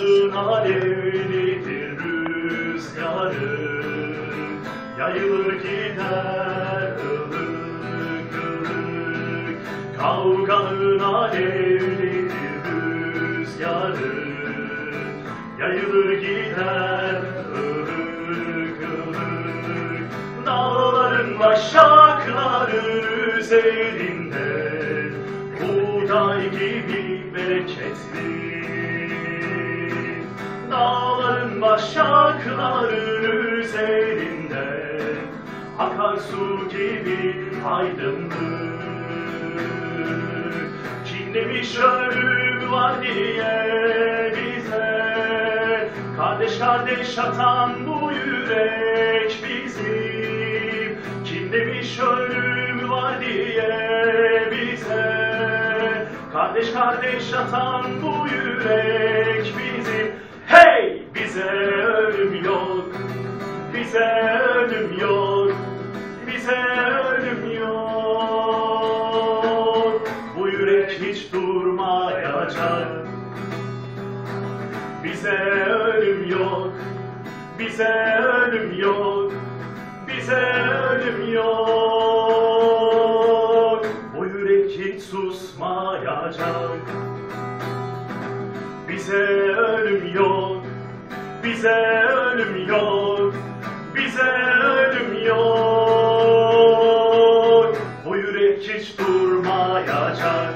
Alevlidir rüzgarı Yayılır gider ılık ılık Kavganın alevlidir Yayılır gider ılık ılık başakları üzerinde. Buğday gibi başakları üzerinde Akarsu gibi aydınlık. Kim demiş ölüm var diye bize Kardeş kardeş atan bu yürek bizim Kim demiş ölüm var diye bize Kardeş kardeş atan bu yürek yok. Bize ölüm yok. Bize ölüm yok. Bu yürek hiç durmayacak. Bize ölüm yok. Bize ölüm yok. Bize ölüm yok. Bu yürek hiç susmayacak. Bize ölüm yok. Bize ölüm yok, bize ölüm yok. Bu yürek hiç durmayacak.